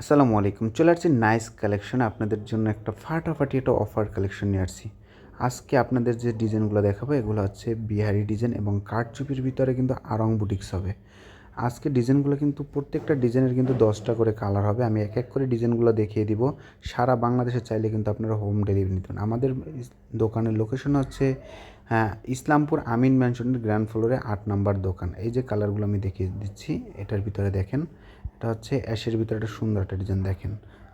আসসালামু আলাইকুম। চলে আসছি নাইস কালেকশন আপনাদের জন্য একটা ফাটাফাটি একটা অফার কালেকশন নিয়ে আসছি। আজকে আপনাদের যে ডিজাইনগুলো দেখাবো, এগুলো হচ্ছে বিহারি ডিজাইন এবং কাঠচুপির ভিতরে কিন্তু আরং বুটিক্স হবে। আজকে ডিজাইনগুলো কিন্তু প্রত্যেকটা ডিজাইনের কিন্তু দশটা করে কালার হবে। আমি এক এক করে ডিজাইনগুলো দেখিয়ে দিব। সারা বাংলাদেশে চাইলে কিন্তু আপনারা হোম ডেলিভারি নিতে পারেন। আমাদের দোকানের লোকেশন হচ্ছে হ্যাঁ ইসলামপুর আমিন ম্যানশনের গ্র্যান্ড ফ্লোরে আট নাম্বার দোকান। এই যে কালারগুলো আমি দেখিয়ে দিচ্ছি, এটার ভিতরে দেখেন। এটা হচ্ছে অ্যাশের ভিতরে একটা সুন্দর একটা ডিজাইন দেখেন।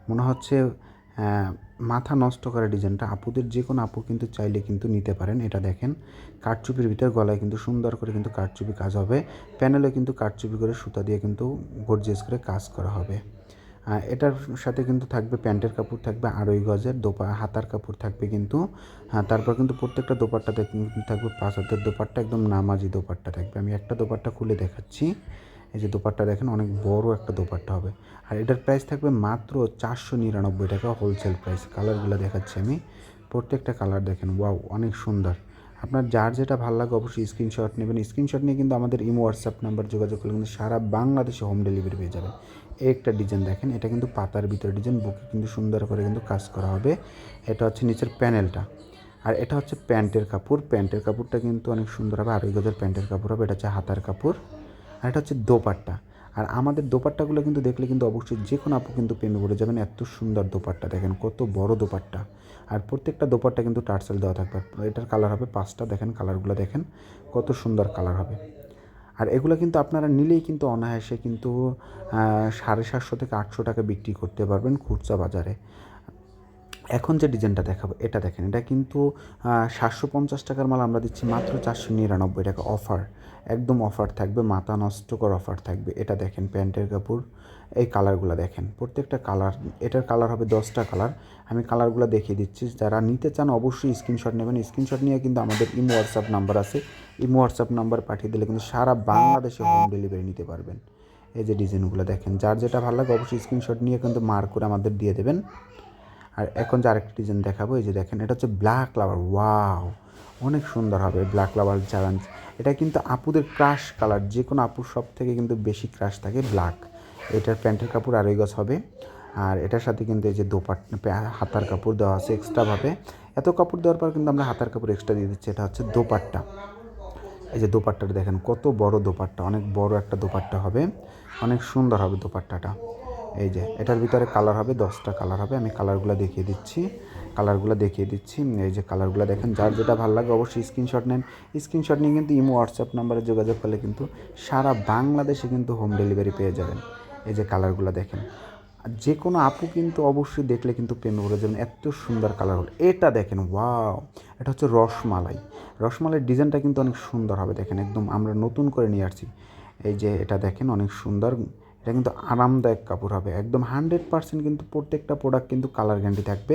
মনে হচ্ছে আহ, মাথা নষ্ট করা ডিজাইনটা। আপুদের যে কোনো আপু কিন্তু চাইলে কিন্তু নিতে পারেন। এটা দেখেন কাঠচুপির ভিতরে গলায় কিন্তু সুন্দর করে কিন্তু কাঠচুপি কাজ হবে। প্যানেলে কিন্তু কাঠচুপি করে সুতা দিয়ে কিন্তু গর্জিয়াস করে কাজ করা হবে। এটার সাথে কিন্তু থাকবে প্যান্টের কাপড় থাকবে আড়ই গজের দোপা হাতার কাপড় থাকবে কিন্তু হ্যাঁ তারপর কিন্তু প্রত্যেকটা দোপাট্টাতে থাকবে পাঁচ হাতের দোপাট্টা একদম নামাজি দোপাট্টা থাকবে। আমি একটা দোপাট্টা খুলে দেখাচ্ছি। এই যে দোপাট্টা দেখেন, অনেক বড় একটা দোপাট্টা হবে। আর এটার প্রাইস থাকবে মাত্র চারশো নিরানব্বই টাকা হোলসেল প্রাইস কালারগুলো দেখাচ্ছি আমি। প্রত্যেকটা কালার দেখেন ওয়াও অনেক সুন্দর। আপনার যার যেটা ভালো লাগে অবশ্যই স্ক্রিনশট নেবেন। স্ক্রিনশট নিয়ে কিন্তু আমাদের ইমো হোয়াটসঅ্যাপ নাম্বার যোগাযোগ করলে কিন্তু সারা বাংলাদেশে হোম ডেলিভারি পেয়ে যাবেন। একটা ডিজাইন দেখেন, এটা কিন্তু পাতার ভিতরে ডিজাইন বুকে কিন্তু সুন্দর করে কিন্তু কাজ করা হবে। এটা হচ্ছে নিচের প্যানেলটা আর এটা হচ্ছে প্যান্টের কাপড়। প্যান্টের কাপড়টা কিন্তু অনেক সুন্দর হবে, আড়াই গজের প্যান্টের কাপড় হবে। এটা হচ্ছে হাতার কাপড়। আর এটা হচ্ছে দোপাট্টা। আর আমাদের দোপাট্টাগুলো কিন্তু দেখলে কিন্তু অবশ্যই যে কোনো আপু কিন্তু প্রেমে পড়ে যাবেন। এত সুন্দর দোপাট্টা, দেখেন কত বড় দোপাট্টা। আর প্রত্যেকটা দোপাট্টা কিন্তু টার্সেল দেওয়া থাকবে। এটার কালার হবে পাঁচটা, দেখেন কালারগুলো দেখেন, কত সুন্দর কালার হবে। আর এগুলো কিন্তু আপনারা নিলেই কিন্তু অনায়াসে কিন্তু সাড়ে সাতশো থেকে আটশো টাকা বিক্রি করতে পারবেন খুচরা বাজারে। এখন যে ডিজাইনটা দেখাবো, এটা দেখেন, এটা কিন্তু সাতশো পঞ্চাশ টাকার মাল আমরা দিচ্ছি মাত্র চারশো নিরানব্বই টাকা অফার। একদম অফার থাকবে, মাথা নষ্টকর অফার থাকবে। এটা দেখেন, প্যান্টের কাপড়, এই কালারগুলো দেখেন, প্রত্যেকটা কালার, এটার কালার হবে দশটা কালার। আমি কালারগুলো দেখিয়ে দিচ্ছি, যারা নিতে চান অবশ্যই স্ক্রিনশট নেবেন। স্ক্রিনশট নিয়ে কিন্তু আমাদের ইমো হোয়াটসঅ্যাপ নাম্বার আছে। ইমো হোয়াটসঅ্যাপ নাম্বার পাঠিয়ে দিলে কিন্তু সারা বাংলাদেশে হোম ডেলিভারি নিতে পারবেন। এই যে ডিজাইনগুলো দেখেন, যার যেটা ভালো লাগে অবশ্যই স্ক্রিনশট নিয়ে কিন্তু মার্ক করে আমাদের দিয়ে দেবেন। আর এখন যে আরেকটা ডিজাইন দেখাবো, এই যে দেখেন, এটা হচ্ছে ব্ল্যাক লাভার ওয়াও অনেক সুন্দর হবে ব্ল্যাক লাভার চ্যালেঞ্জ এটা কিন্তু আপুদের ক্রাশ কালার যে কোনো আপুর সব থেকে কিন্তু বেশি ক্রাশ থাকে ব্ল্যাক এটার প্যান্টের কাপড় আড়াই গজ হবে, আর এটার সাথে কিন্তু এই যে দোপাট হাতার কাপড় দেওয়া আছে এক্সট্রাভাবে এত কাপড় দেওয়ার পর কিন্তু আমরা হাতার কাপড় এক্সট্রা দিয়ে দিচ্ছি, এটা হচ্ছে দোপাট্টা। এই যে দোপাট্টাটা দেখেন, কত বড় দোপাট্টা, অনেক বড় একটা দোপাট্টা হবে, অনেক সুন্দর হবে দোপাট্টাটা। এই যে, এটার ভিতরে কালার হবে, দশটা কালার হবে। আমি কালারগুলো দেখিয়ে দিচ্ছি। কালারগুলো দেখিয়ে দিচ্ছি। এই যে কালারগুলো দেখেন, যার যেটা ভালো লাগে অবশ্যই স্ক্রিনশট নেন। স্ক্রিনশট নিয়ে কিন্তু ইমো হোয়াটসঅ্যাপ নাম্বারে যোগাযোগ করলে কিন্তু সারা বাংলাদেশে কিন্তু হোম ডেলিভারি পেয়ে যাবেন। এই যে কালারগুলো দেখেন। যে কোনো আপু কিন্তু অবশ্যই দেখলে কিন্তু প্রেমে পড়ে যাবেন। এত সুন্দর কালার হলো। এটা দেখেন ওয়াও এটা হচ্ছে রসমালাই। রসমালাইয়ের ডিজাইনটা কিন্তু অনেক সুন্দর হবে। দেখেন, একদম আমরা নতুন করে নিয়ে আসছি। এই যে এটা দেখেন, অনেক সুন্দর। এটা কিন্তু আরামদায়ক কাপড় হবে। একদম হান্ড্রেড পার্সেন্ট কিন্তু প্রত্যেকটা প্রোডাক্ট কিন্তু কালার গ্যারান্টি থাকবে।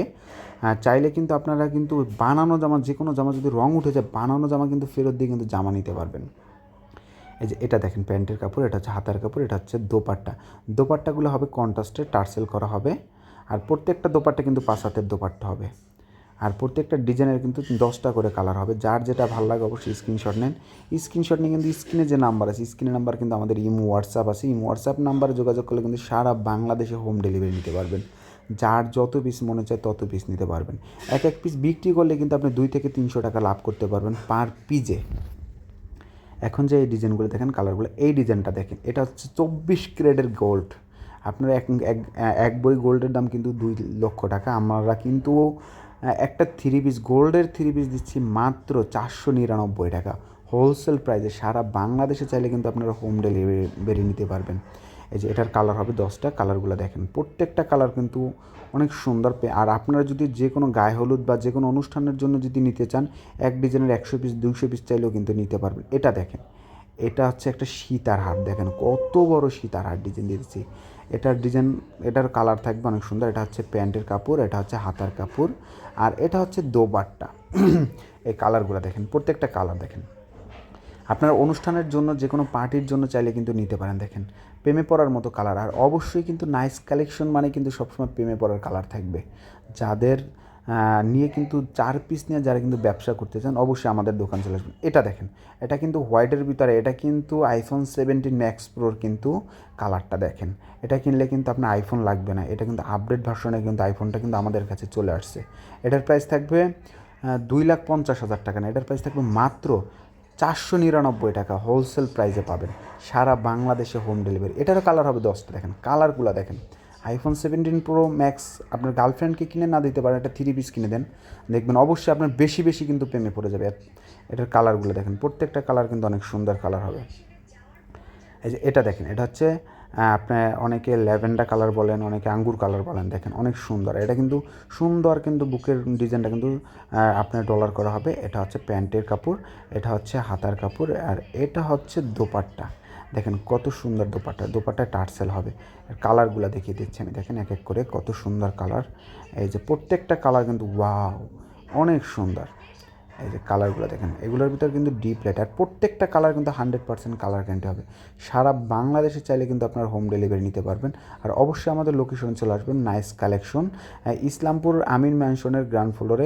চাইলে কিন্তু আপনারা কিন্তু বানানো জামা যে কোনো জামা যদি রং উঠে যায়, বানানো জামা কিন্তু ফেরত দিয়ে কিন্তু জামা নিতে পারবেন। এই যে এটা দেখেন প্যান্টের কাপড়, এটা হচ্ছে হাতার কাপড়, এটা হচ্ছে দোপাট্টা। দোপাট্টাগুলো হবে কন্ট্রাস্টে টার্সেল করা হবে। আর প্রত্যেকটা দোপাট্টা কিন্তু পাঁচ হাতের দোপাট্টা হবে। আর প্রত্যেকটা ডিজাইনের কিন্তু দশটা করে কালার হবে। যার যেটা ভালো লাগে অবশ্যই স্ক্রিনশট নেন। স্ক্রিনশট নিয়ে কিন্তু স্ক্রিনে যে নাম্বার আছে স্ক্রিনের নাম্বার কিন্তু আমাদের ইমো, হোয়াটসঅ্যাপ আছে। ইমো, হোয়াটসঅ্যাপ নাম্বারে যোগাযোগ করলে কিন্তু সারা বাংলাদেশে হোম ডেলিভারি নিতে পারবেন। যার যত পিস মনে চায় তত পিস নিতে পারবেন। এক এক পিস বিক্রি করলে কিন্তু আপনি দুই থেকে তিনশো টাকা লাভ করতে পারবেন পার পিজে এখন যে এই ডিজাইনগুলো দেখেন কালারগুলো এই ডিজাইনটা দেখেন, এটা হচ্ছে চব্বিশ ক্যারেটের গোল্ড আপনার এক- এক বই গোল্ডের দাম কিন্তু দুই লক্ষ টাকা। আমরা কিন্তু একটা থ্রি পিস গোল্ডের থ্রি পিস দিচ্ছি মাত্র চারশো নিরানব্বই টাকা। হোলসেল প্রাইসে সারা বাংলাদেশে চাইলে কিন্তু আপনারা হোম ডেলিভারি নিতে পারবেন। এই যে এটার কালার হবে দশটা কালারগুলো দেখেন। প্রত্যেকটা কালার কিন্তু অনেক সুন্দর আর আপনারা যদি যে কোনো গায়ে হলুদ বা যে কোনো অনুষ্ঠানের জন্য যদি নিতে চান, এক ডিজাইনের একশো পিস দুশো পিস চাইলেও কিন্তু নিতে পারবেন। এটা দেখেন। এটা হচ্ছে একটা সীতার হাট দেখেন কত বড় সীতার হাট ডিজাইন দিয়েছি। এটার ডিজাইন এটার কালার থাকবে অনেক সুন্দর। এটা হচ্ছে প্যান্টের কাপড়, এটা হচ্ছে হাতার কাপড়, আর এটা হচ্ছে দোবাট্টা এই কালারগুলো দেখেন, প্রত্যেকটা কালার দেখেন। আপনার অনুষ্ঠানের জন্য যে কোনো পার্টির জন্য চাইলে কিন্তু নিতে পারেন, দেখেন। প্রেমে পড়ার মতো কালার আর অবশ্যই কিন্তু নাইস কালেকশন মানে কিন্তু সবসময় প্রেমে পড়ার কালার থাকবে। যাদের নিয়ে কিন্তু চার পিস নিয়ে যারা কিন্তু ব্যবসা করতে চান, অবশ্যই আমাদের দোকান চলে আসবেন। এটা দেখেন, এটা কিন্তু হোয়াইটের ভিতরে, এটা কিন্তু আইফোন সেভেন্টিন ম্যাক্স প্রোর কিন্তু কালারটা দেখেন। এটা কিনলে কিন্তু আপনার আইফোন লাগবে না, এটা কিন্তু আপডেট ভার্সনে কিন্তু আইফোনটা কিন্তু আমাদের কাছে চলে আসছে। এটার প্রাইস থাকবে দুই লাখ পঞ্চাশ হাজার টাকা না, এটার প্রাইস থাকবে মাত্র চারশো নিরানব্বই টাকা হোলসেল প্রাইসে পাবেন। সারা বাংলাদেশে হোম ডেলিভারি এটারও কালার হবে দশটা, দেখেন কালারগুলো দেখেন। আইফোন সেভেন্টিন প্রো ম্যাক্স আপনার গার্লফ্রেন্ডকে কিনে না দিতে পারেন, একটা থ্রি পিস কিনে দেন, দেখবেন অবশ্যই আপনার বেশি বেশি কিন্তু প্রেমে পড়ে যাবে। এটার কালারগুলো দেখেন, প্রত্যেকটা কালার কিন্তু অনেক সুন্দর কালার হবে। এই যে এটা দেখেন, এটা হচ্ছে আপনার অনেকে ল্যাভেন্ডার কালার বলেন, অনেকে আঙ্গুর কালার বলেন, দেখেন অনেক সুন্দর। এটা কিন্তু সুন্দর কিন্তু বুকের ডিজাইনটা কিন্তু আপনার ডলার করা হবে। এটা হচ্ছে প্যান্টের কাপড়, এটা হচ্ছে হাতার কাপড়, আর এটা হচ্ছে দোপাট্টা। দেখেন কত সুন্দর দোপাট্টা দোপাট্টা টার্সেল হবে। কালারগুলো দেখিয়ে দিচ্ছি আমি। দেখেন এক এক করে কত সুন্দর কালার এই যে প্রত্যেকটা কালার কিন্তু ওয়াও অনেক সুন্দর। এই যে কালারগুলো দেখেন, এগুলোর ভিতর কিন্তু ডিপ লাইট আর প্রত্যেকটা কালার কিন্তু হান্ড্রেড পার্সেন্ট কালার গ্যারান্টি হবে। সারা বাংলাদেশে চাইলে কিন্তু আপনার হোম ডেলিভারি নিতে পারবেন। আর অবশ্যই আমাদের লোকেশন চলে আসবেন নাইস কালেকশন ইসলামপুর আমিন ম্যানশনের গ্রাউন্ড ফ্লোরে